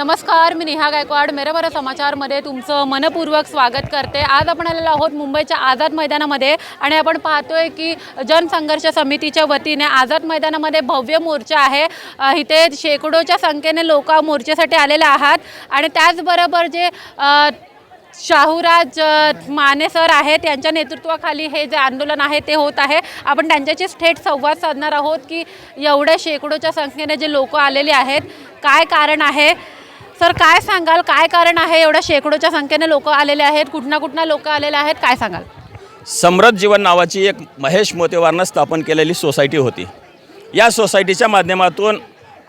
नमस्कार मी नेहा गायकवाड. मेरे बरं समाचारमध्ये तुमचं मनपूर्वक स्वागत करते. आज आपण आलेलो आहोत मुंबईच्या आझाद मैदानामध्ये आणि आपण पाहतोय की जनसंघर्ष समितीच्या वतीने आझाद मैदानामध्ये भव्य मोर्चा आहे. इथे शेकडोच्या संख्येने लोक मोर्चेसाठी आलेले आहात. आणि त्याचबरोबर जे अ, शाहूराज माने सर आहेत त्यांच्या नेतृत्वाखाली हे जे आंदोलन आहे ते होत आहे. आपण त्यांच्याशीच थेट संवाद साधणार आहोत की एवढ्या शेकडोच्या संख्येने जे लोक आलेले आहेत काय कारण आहे? सर काय सांगाल? काय कारण आहे? एवढ्या शेकडोच्या संख्येने लोक आलेले आहेत. कुठना कुठना लोक आलेले आहेत? काय सांगाल? समृद्ध जीवन नावाची एक महेश मोतेवारनं स्थापन केलेली सोसायटी होती. या सोसायटीच्या माध्यमातून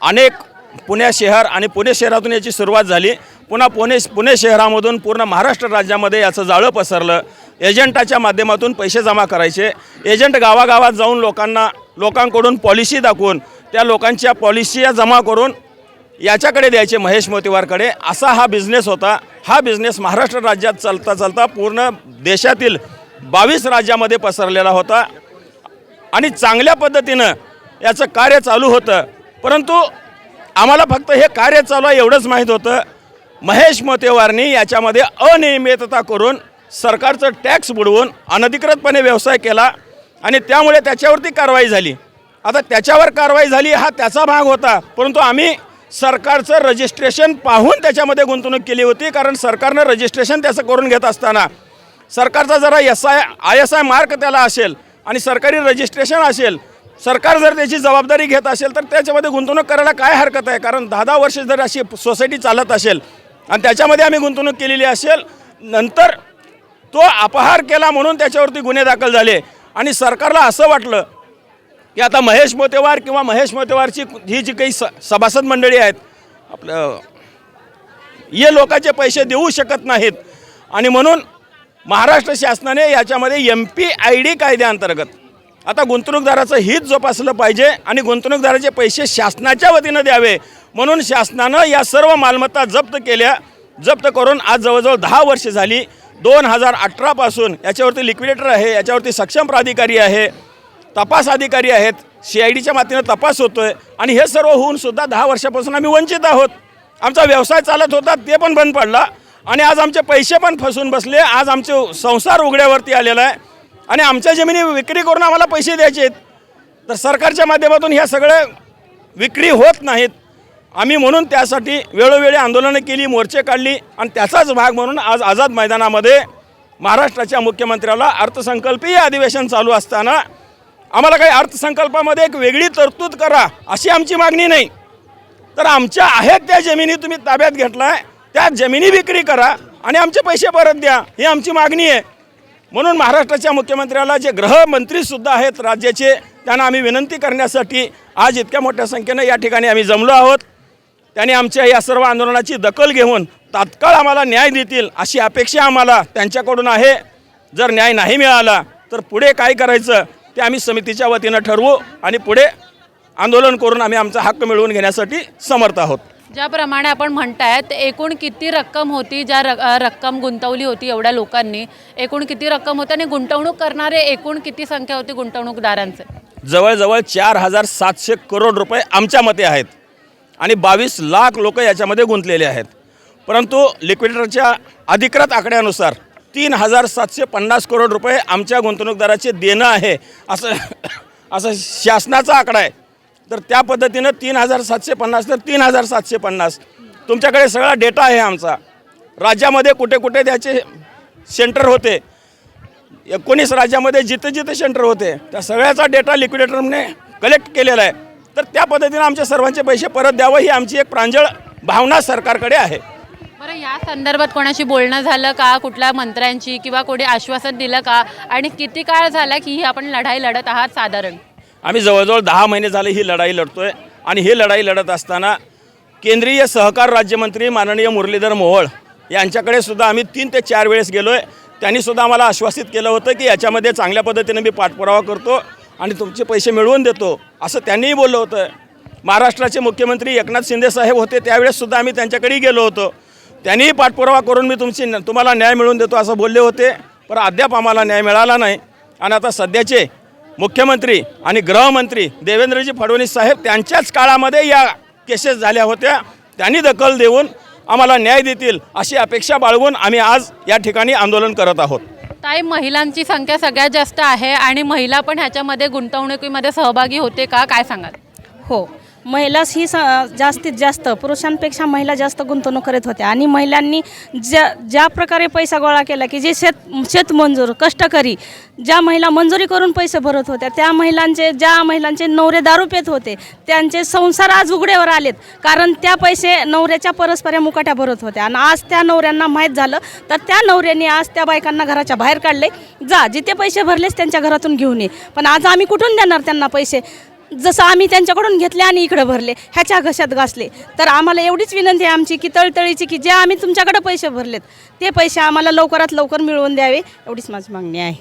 अनेक पुणे शहर आणि पुणे शहरातून याची सुरुवात झाली. पुन्हा पुणे पुणे शहरामधून पूर्ण महाराष्ट्र राज्यामध्ये याचं जाळं पसरलं. एजंटाच्या माध्यमातून पैसे जमा करायचे. एजंट गावागावात जाऊन लोकांना लोकांकडून पॉलिसी दाखवून त्या लोकांच्या पॉलिसी जमा करून याच्याकडे द्यायचे महेश मोतीवारकडे. असा हा बिझनेस होता. हा बिझनेस महाराष्ट्र राज्यात चालता चालता पूर्ण देशातील बावीस राज्यामध्ये पसरलेला होता. आणि चांगल्या पद्धतीनं याचं कार्य चालू होतं. परंतु आम्हाला फक्त हे कार्य चालू आहे एवढंच माहीत होतं. महेश मोतेवारनी याच्यामध्ये अनियमितता करून सरकारचं टॅक्स बुडवून अनधिकृतपणे व्यवसाय केला आणि त्यामुळे त्याच्यावरती कारवाई झाली. आता त्याच्यावर कारवाई झाली हा त्याचा भाग होता. परंतु आम्ही सरकारचं रजिस्ट्रेशन पाहून त्याच्यामध्ये गुंतवणूक केली होती कारण सरकारनं रजिस्ट्रेशन त्याचं करून घेत असताना. सरकारचा जरा S I I S I mark त्याला असेल आणि सरकारी रजिस्ट्रेशन असेल सरकार जर त्याची जबाबदारी घेत असेल तर त्याच्यामध्ये गुंतवणूक करायला काय हरकत आहे? कारण दहा दहा वर्ष जर अशी सोसायटी चालत असेल आणि त्याच्यामध्ये आम्ही गुंतवणूक केलेली असेल नंतर तो अपहार केला म्हणून त्याच्यावरती गुन्हे दाखल झाले. आणि सरकारला असं वाटलं की आता महेश मोतेवार किंवा महेश मोतेवारची ही जी काही स सभासद मंडळी आहेत आपलं ये लोकांचे पैसे देऊ शकत नाहीत. आणि म्हणून महाराष्ट्र शासनाने याच्यामध्ये एम पी आय डी कायद्याअंतर्गत आता गुंतवणूकदाराचं हित जोपासलं पाहिजे आणि गुंतवणूकदाराचे पैसे शासनाच्या वतीनं द्यावे. म्हणून शासनानं या सर्व मालमत्ता जप्त केल्या जप्त करून आज जवळजवळ दहा वर्षे झाली. दोन हजार अठरापासून याच्यावरती लिक्विडेटर आहे याच्यावरती सक्षम प्राधिकारी आहे. तपास अधिकारी आहेत. सी आय डीच्या मातीनं तपास होतो आहे आणि हे सर्व होऊन सुद्धा दहा वर्षापासून आम्ही वंचित आहोत. आमचा व्यवसाय चालत होता ते पण बंद पडला. आणि आज आमचे पैसे पण फसून बसले. आज आमचे संसार उघड्यावरती आलेला आहे. आणि आमच्या जमिनी विक्री करून आम्हाला पैसे द्यायचे आहेत. तर सरकारच्या माध्यमातून ह्या सगळ्या विक्री होत नाहीत. आम्ही म्हणून त्यासाठी वेळोवेळी आंदोलनं केली मोर्चे काढली. आणि त्याचाच भाग म्हणून आज आझाद मैदानामध्ये महाराष्ट्राच्या मुख्यमंत्र्याला अर्थसंकल्पीय अधिवेशन चालू असताना आम्हाला काही अर्थसंकल्पामध्ये एक वेगळी तरतूद करा अशी आमची मागणी नाही. तर आमच्या आहेत त्या जमिनी तुम्ही ताब्यात घेतलाय त्या जमिनी विक्री करा आणि आमचे पैसे परत द्या ही आमची मागणी आहे. म्हणून महाराष्ट्राच्या मुख्यमंत्र्याला जे गृहमंत्रीसुद्धा आहेत राज्याचे त्यांना आम्ही विनंती करण्यासाठी आज इतक्या मोठ्या संख्येनं या ठिकाणी आम्ही जमलो आहोत. त्यांनी आमच्या या सर्व आंदोलनाची दखल घेऊन तात्काळ आम्हाला न्याय देतील अशी अपेक्षा आम्हाला त्यांच्याकडून आहे. जर न्याय नाही मिळाला तर पुढे काय करायचं? ते आम्ही समितीच्या वतीनं ठरवू आणि पुढे आंदोलन करून आम्ही आमचा हक्क मिळवून घेण्यासाठी समर्थ आहोत. ज्याप्रमाणे आपण म्हणतायत एकूण किती रक्कम होती ज्या र रक्कम गुंतवली होती एवढ्या लोकांनी? एकूण किती रक्कम होती आणि गुंतवणूक करणारे एकूण किती संख्या होती गुंतवणूकदारांचे? जवळजवळ चार हजार सातशे करोड रुपये आमच्या मते आहेत आणि बावीस लाख लोक याच्यामध्ये गुंतलेले आहेत. परंतु लिक्विडेटरच्या अधिकृत आकड्यानुसार तीन हजार सातशे पन्नास करोड रुपये आमच्या गुंतवणूकदाराचे देणं आहे. असं असं शासनाचा आकडा आहे. तर त्या पद्धतीनं तीन हजार सातशे पन्नास तर तीन हजार सातशे पन्नास. तुमच्याकडे सगळा डेटा आहे आमचा. राज्यामध्ये कुठे कुठे त्याचे सेंटर होते. एकोणीस राज्यामध्ये जिथे जिथे सेंटर होते त्या सगळ्याचा डेटा लिक्विडेटरने कलेक्ट केलेला आहे. तर त्या पद्धतीनं आमच्या सर्वांचे पैसे परत द्यावं ही आमची एक प्रांजळ भावना सरकारकडे आहे. या संदर्भात कोणाशी बोलणं झालं का? कुठल्या मंत्र्यांची किंवा कोणी आश्वासन दिलं का? आणि किती काळ झाला की ही आपण लढाई लढत आहात साधारण? आम्ही जवळजवळ दहा महिने झाले ही लढाई लढतोय आणि ही लढाई लढत असताना केंद्रीय सहकार राज्यमंत्री माननीय मुरलीधर मोहोळ यांच्याकडे सुद्धा आम्ही तीन ते चार वेळेस गेलो आहे त्यांनी सुद्धा आम्हाला आश्वासित केलं होतं की याच्यामध्ये चांगल्या पद्धतीने मी पाठपुरावा करतो आणि तुमचे पैसे मिळवून देतो असं त्यांनीही बोललं होतं. महाराष्ट्राचे मुख्यमंत्री एकनाथ शिंदे साहेब होते त्यावेळेस सुद्धा आम्ही त्यांच्याकडेही गेलो होतो. त्यांनीही पाठपुरावा करून मी तुमची तुम्हाला न्याय मिळवून देतो असं बोलले होते पण अद्याप आम्हाला न्याय मिळाला नाही. आणि आता सध्याचे मुख्यमंत्री आणि गृहमंत्री देवेंद्रजी फडणवीस साहेब त्यांच्याच काळामध्ये या केसेस झाल्या होत्या. त्यांनी दखल देऊन आम्हाला न्याय देतील अशी अपेक्षा बाळगून आम्ही आज या ठिकाणी आंदोलन करत आहोत. ताई महिलांची संख्या सगळ्यात जास्त आहे आणि महिला पण ह्याच्यामध्ये गुंतवणुकीमध्ये सहभागी होते का? काय सांगाल? हो. महिलाच ही स जास्तीत जास्त पुरुषांपेक्षा महिला जास्त गुंतवणूक करत होत्या. आणि महिलांनी ज्या ज्या प्रकारे पैसा गोळा केला की जे शेत शेतमजूर कष्टकरी ज्या महिला मंजुरी करून पैसे भरत होत्या त्या महिलांचे ज्या महिलांचे नवरे दारू पेत होते त्यांचे संसार आज उघड्यावर आलेत. कारण त्या पैसे नवऱ्याच्या परस्पर मुकाट्या भरत होत्या. आणि आज त्या नवऱ्यांना माहीत झालं तर त्या नवऱ्यांनी आज त्या बायकांना घराच्या बाहेर काढले. जा जिथे पैसे भरलेच त्यांच्या घरातून घेऊन ये. पण आज आम्ही कुठून देणार त्यांना पैसे? जसं आम्ही त्यांच्याकडून घेतले आणि इकडे भरले ह्याच्या घशात घासले. तर आम्हाला एवढीच विनंती आहे आमची की तळतळीची की जे आम्ही तुमच्याकडे पैसे भरलेत ते पैसे आम्हाला लवकरात लवकर मिळवून द्यावे एवढीच माझी मागणी आहे.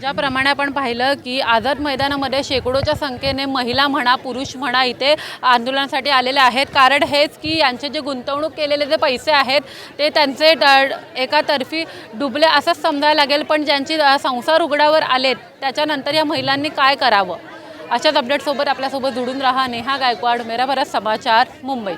ज्याप्रमाणे आपण पाहिलं की आझाद मैदानामध्ये शेकडोच्या संख्येने महिला म्हणा पुरुष म्हणा इथे आंदोलनासाठी आलेले आहेत. कारण हेच की यांचे जे गुंतवणूक केलेले जे पैसे आहेत ते त्यांचे ड- एकातर्फी डुबले असंच समजायला लागेल. पण ज्यांची संसार उघड्यावर आलेत त्याच्यानंतर या महिलांनी काय करावं? अशाच अपडेटसोबत आपल्यासोबत जुडून राहा नेहा गायकवाड मेरा भारत समाचार मुंबई.